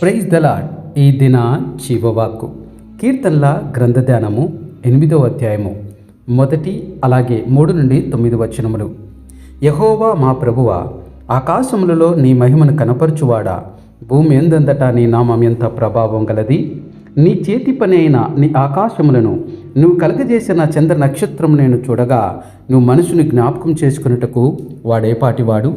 Praise the Lord ఈ దిన జీవవాక్కు. కీర్తనల గ్రంథధ్యానము ఎనిమిదవ అధ్యాయము. మొదటి అలాగే మూడు నుండి తొమ్మిది వచనములు. యహోవా మా ప్రభువ ఆకాశములలో నీ మహిమను కనపరచువాడా? భూమి ఎందంతట నీ నామం ఎంత ప్రభావం గలది? నీ చేతి పని అయిన నీ ఆకాశములను నువ్వు కలగజేసిన చంద్ర నక్షత్రం నేను చూడగా నువ్వు మనుషుని జ్ఞాపకం చేసుకున్నటకు వాడేపాటివాడు?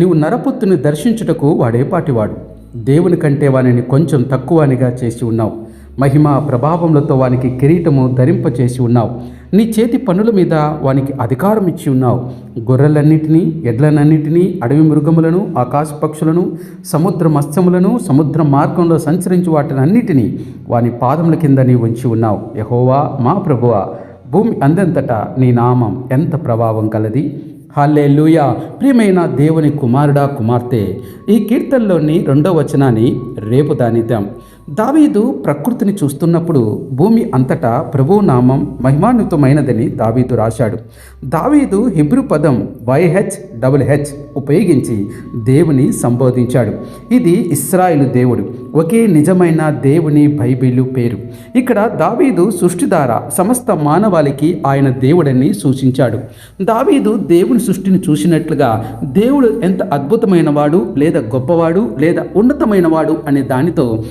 నువ్వు నరపుత్తుని దర్శించుటకు వాడేపాటివాడు? దేవుని కంటే వానిని కొంచెం తక్కువనిగా చేసి ఉన్నావు. మహిమ ప్రభావములతో వానికి కిరీటము ధరింపచేసి ఉన్నావు. నీ చేతి పనుల మీద వానికి అధికారం ఇచ్చి ఉన్నావు. గొర్రెలన్నిటినీ ఎడ్లనన్నిటినీ అడవి మృగములను ఆకాశ పక్షులను సముద్ర మత్స్యములను సముద్ర మార్గంలో సంచరించి వాటిని అన్నిటినీ వాని పాదముల కింద నీ ఉంచి ఉన్నావు. యహోవా మా ప్రభువా భూమి అందంతటా నీ నామం ఎంత ప్రభావం కలది? హల్లెలూయా. ప్రియమైన దేవుని కుమారుడా కుమార్తె ఈ కీర్తనలోని రెండో వచనాన్ని రేపు దానిద్దాం. దావీదు ప్రకృతిని చూస్తున్నప్పుడు భూమి అంతటా ప్రభువు నామం మహిమాన్వితమైనదని దావీదు రాశాడు. దావీదు హిబ్రు పదం వైహెచ్ డబుల్ హెచ్ ఉపయోగించి దేవుని సంబోధించాడు. ఇది ఇస్రాయిలు దేవుడు ఒకే నిజమైన దేవుని బైబిలు పేరు. ఇక్కడ దావీదు సృష్టి ద్వారా సమస్త మానవాళికి ఆయన దేవుడని సూచించాడు. దావీదు దేవుని సృష్టిని చూసినట్లుగా దేవుడు ఎంత అద్భుతమైనవాడు లేదా గొప్పవాడు లేదా ఉన్నతమైనవాడు అనే దానితో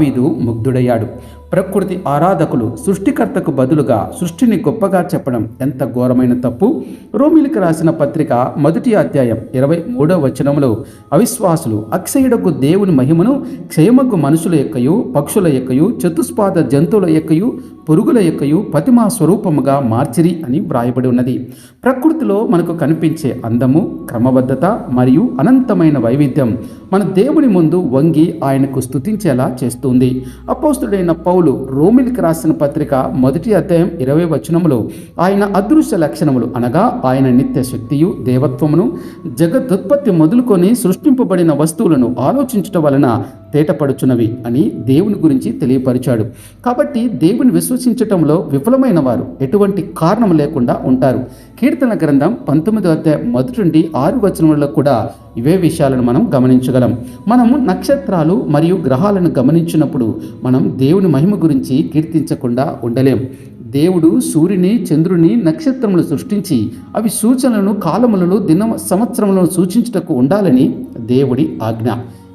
దావీదు ముగ్ధుడయ్యాడు. ప్రకృతి ఆరాధకులు సృష్టికర్తకు బదులుగా సృష్టిని గొప్పగా చెప్పడం ఎంత ఘోరమైన తప్పు? రోమిలికి రాసిన పత్రిక మొదటి అధ్యాయం ఇరవై మూడవ వచనంలో అవిశ్వాసులు అక్షయుడకు దేవుని మహిమను క్షయమగ్గు మనుషుల యొక్కయు పక్షుల యొక్కయు చతుస్పాద జంతువుల యొక్కయు పురుగుల యొక్కయు ప్రతిమా స్వరూపముగా మార్చిరి అని వ్రాయబడి ఉన్నది. ప్రకృతిలో మనకు కనిపించే అందము క్రమబద్ధత మరియు అనంతమైన వైవిధ్యం మన దేవుని ముందు వంగి ఆయనకు స్థుతించేలా చేస్తుంది. అపోస్తుడైన పౌలు రోమిలికి రాసిన పత్రిక మొదటి అధ్యాయం ఇరవై వచనములో ఆయన అదృశ్య లక్షణములు అనగా ఆయన నిత్య శక్తియు దేవత్వమును జగదుత్పత్తి మొదలుకొని సృష్టింపబడిన వస్తువులను ఆలోచించటం వలన తేటపడుచున్నవి అని దేవుని గురించి తెలియపరిచాడు. కాబట్టి దేవుని విశ్వసించటంలో విఫలమైన వారు ఎటువంటి కారణం లేకుండా ఉంటారు. కీర్తన గ్రంథం పంతొమ్మిదో అధ్యాయం మొదటి నుండి ఆరు వచనములలో కూడా ఇవే విషయాలను మనం గమనించగలం. మనము నక్షత్రాలు మరియు గ్రహాలను గమనించినప్పుడు మనం దేవుని మహిమ గురించి కీర్తించకుండా ఉండలేం. దేవుడు సూర్యుని చంద్రుని నక్షత్రములు సృష్టించి అవి సూచనలను కాలములను దిన సంవత్సరములను సూచించుటకు ఉండాలని దేవుడి ఆజ్ఞ.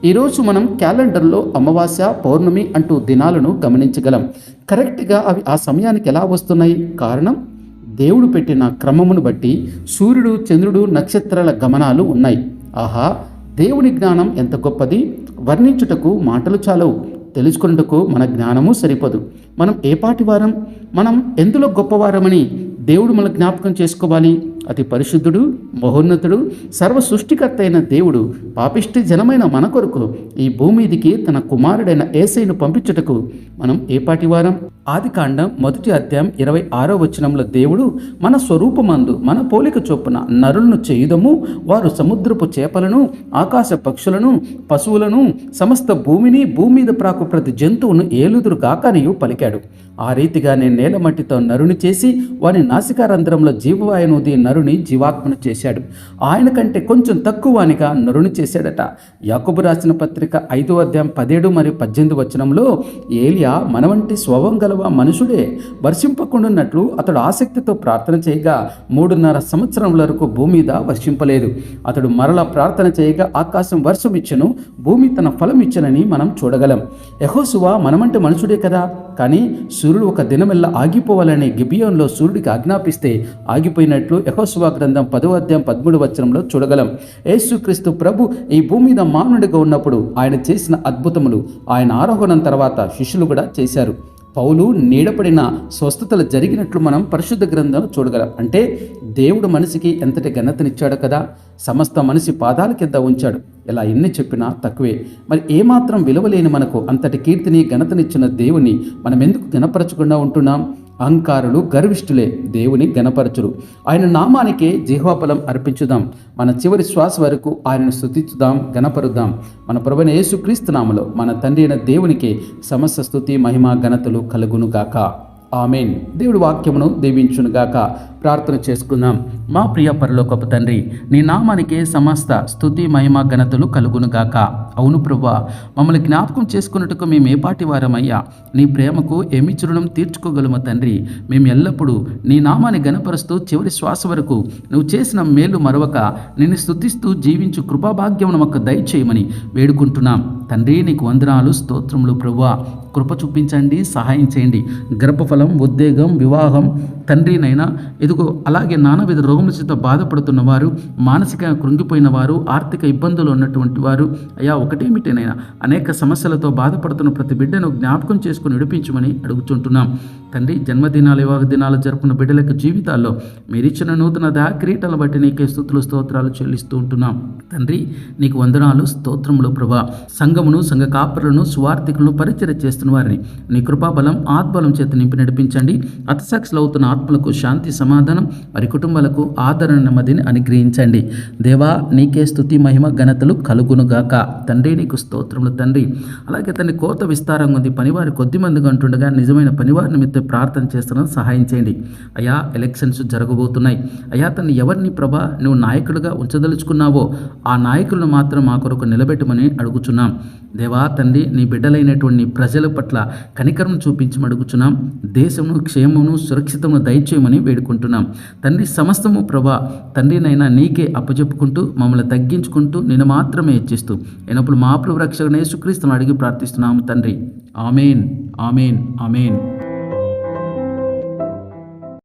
ఈరోజు మనం క్యాలెండర్లో అమావాస్య పౌర్ణమి అంటూ దినాలను గమనించగలం. కరెక్ట్గా అవి ఆ సమయానికి ఎలా వస్తున్నాయి? కారణం? దేవుడు పెట్టిన క్రమమును బట్టి సూర్యుడు చంద్రుడు నక్షత్రాల గమనాలు ఉన్నాయి. ఆహా! దేవుని జ్ఞానం ఎంత గొప్పది? వర్ణించుటకు మాటలు చాలవు. తెలుసుకున్నటకు మన జ్ఞానము సరిపోదు. మనం ఏ పాటి వారం? మనం ఎందులో గొప్పవారమని దేవుడు మన జ్ఞాపకం చేసుకోవాలి. అతి పరిశుద్ధుడు మహోన్నతుడు సర్వ సృష్టికర్త అయిన దేవుడు పాపిష్టి జనమైన మన కొరకు ఈ భూమిదికి తన కుమారుడైన ఏసైను పంపించుటకు మనం ఏ పాటి వారం? ఆది కాండం మొదటి అధ్యాయం ఇరవై ఆరో వచనంలో దేవుడు మన స్వరూపమందు మన పోలిక చొప్పున నరులను చేయుదము వారు సముద్రపు చేపలను ఆకాశ పక్షులను పశువులను సమస్త భూమిని భూమి మీద ప్రాకు ప్రతి జంతువును ఏలుదురు కాకనియు పలికాడు. ఆ రీతిగా నేను నేల మట్టితో నరుని చేసి వాని నాసికారంధ్రంలో జీవవాయునుది నరుని జీవాత్మను చేశాడు. ఆయన కంటే కొంచెం తక్కువనిగా నరుని చేశాడట. యాకబు రాసిన పత్రిక ఐదో అధ్యాయం పదిహేడు మరియు పద్దెనిమిది వచనంలో ఏలియా మన వంటి గల గలవ మనుషుడే వర్షింపకుండాన్నట్లు అతడు ఆసక్తితో ప్రార్థన చేయగా మూడున్నర సంవత్సరం వరకు భూమి మీద వర్షింపలేదు. అతడు మరల ప్రార్థన చేయగా ఆకాశం వర్షం ఇచ్చను భూమి తన ఫలం ఇచ్చనని మనం చూడగలం. యహోసువా మనమంటే మనుషుడే కదా? కానీ సూర్యుడు ఒక దినమెల్లా ఆగిపోవాలని గిబియోన్లో సూర్యుడికి ఆజ్ఞాపిస్తే ఆగిపోయినట్లు యహోసువా గ్రంథం పదో అధ్యాయం పదమూడు వచనంలో చూడగలం. యేసుక్రీస్తు ప్రభు ఈ భూమి మీద మానవుడిగా ఉన్నప్పుడు ఆయన చేసిన అద్భుతములు ఆయన ఆరోహణం తర్వాత శిష్యులు కూడా చేశారు. పౌలు నీడపడిన స్వస్థతలు జరిగినట్లు మనం పరిశుద్ధ గ్రంథం చూడగలం. అంటే దేవుడు మనిషికి ఎంతటి ఘనతనిచ్చాడు కదా సమస్త మనిషి పాదాల కింద ఉంచాడు. ఇలా ఎన్ని చెప్పినా తక్కువే. మరి ఏమాత్రం విలువలేని మనకు అంతటి కీర్తిని ఘనతనిచ్చిన దేవుని మనం ఎందుకు గణపరచకుండా ఉంటున్నాం? అహంకారులు గర్విష్ఠులే దేవుని గణపరచురు. ఆయన నామానికే జిహ్వాఫలం అర్పించుదాం. మన చివరి శ్వాస వరకు ఆయనను స్థుతించుదాం గణపరుద్దాం. మన ప్రభుని యేసుక్రీస్తు నామలో మన తండ్రి అయిన దేవునికి సమస్త స్థుతి మహిమ ఘనతలు కలుగునుగాక. ఆమెన్. దేవుడి వాక్యమును దీవించునుగాక ప్రార్థన చేసుకుందాం. మా ప్రియ పరలోకపు తండ్రి నీ నామానికే సమస్త స్థుతి మహిమ ఘనతలు కలుగునుగాక అవును ప్రభా మమ్మల్ని జ్ఞాపకం చేసుకున్నట్టుకు మేము ఏపాటి వారమయ్యా? నీ ప్రేమకు ఏమి చురుణం తీర్చుకోగలము తండ్రి? మేము ఎల్లప్పుడూ నీ నామాన్ని గనపరుస్తూ చివరి శ్వాస వరకు నువ్వు చేసిన మేలు మరవక నిన్ను స్థుతిస్తూ జీవించు కృపాభాగ్యమును మాకు దయచేయమని వేడుకుంటున్నాం. తండ్రి నీకు వందనాలు స్తోత్రములు ప్రభువా. కృప చూపించండి సహాయం చేయండి. గర్భఫలం ఉద్వేగం వివాహం తండ్రినైనా ఎదుగు అలాగే నానావిధ రోగముల చేత బాధపడుతున్న వారు మానసిక కృంగిపోయిన వారు ఆర్థిక ఇబ్బందులు ఉన్నటువంటి వారు అయ్యా ఒకటేమిటేనైనా అనేక సమస్యలతో బాధపడుతున్న ప్రతి బిడ్డను జ్ఞాపకం చేసుకుని నడిపించమని అడుగుతుంటున్నాం తండ్రి జన్మదినాలు వివాహ దినాలు జరుపుకున్న బిడ్డలకు జీవితాల్లో మీరిచ్చిన నూతన దాక్రీటలను బట్టి నీకే స్థుతులు స్తోత్రాలు చెల్లిస్తూ ఉంటున్నాం. తండ్రి నీకు వందనాలు స్తోత్రములు ప్రభా. సంఘమును సంఘ కాపరులను స్వార్థికులను పరిచయం చేస్తున్న వారిని నీ కృపాబలం ఆత్బలం చేత నింపి నడిపించండి. అతసాక్షులు అవుతున్న ఆత్మలకు శాంతి సమాధానం వారి కుటుంబాలకు ఆదరణ నెమ్మదిని అనుగ్రహించండి. దేవా నీకే స్థుతి మహిమ ఘనతలు కలుగునుగాక. తండ్రి నీకు స్తోత్రములు తండ్రి. అలాగే తండ్రి కోత విస్తారంగా ఉంది. పనివారి కొద్ది మందిగా ఉంటుండగా నిజమైన పనివారి నిమిత్తం ప్రార్థన చేస్తున్నాను సహాయం చేయండి. అయా ఎలక్షన్స్ జరగబోతున్నాయి. అయా తను ఎవరిని ప్రభా నువ్వు నాయకుడిగా ఉంచదలుచుకున్నావో ఆ నాయకులను మాత్రం మా కొరకు నిలబెట్టమని అడుగుచున్నాం. దేవా తండ్రి నీ బిడ్డలైనటువంటి ప్రజల పట్ల కనికరం చూపించమని అడుగుచున్నాం. దేశమును క్షేమమును సురక్షితమును దయచేయమని వేడుకుంటున్నాం. తండ్రి సమస్తము ప్రభా తండ్రినైనా నీకే అప్పచెప్పుకుంటూ మమ్మల్ని తగ్గించుకుంటూ నేను మాత్రమే ఇచ్చిస్తూ ఎనప్పుడు మా ప్రభు రక్షకుడు సుక్రీస్తును అడిగి ప్రార్థిస్తున్నాము తండ్రి. Amen amen amen.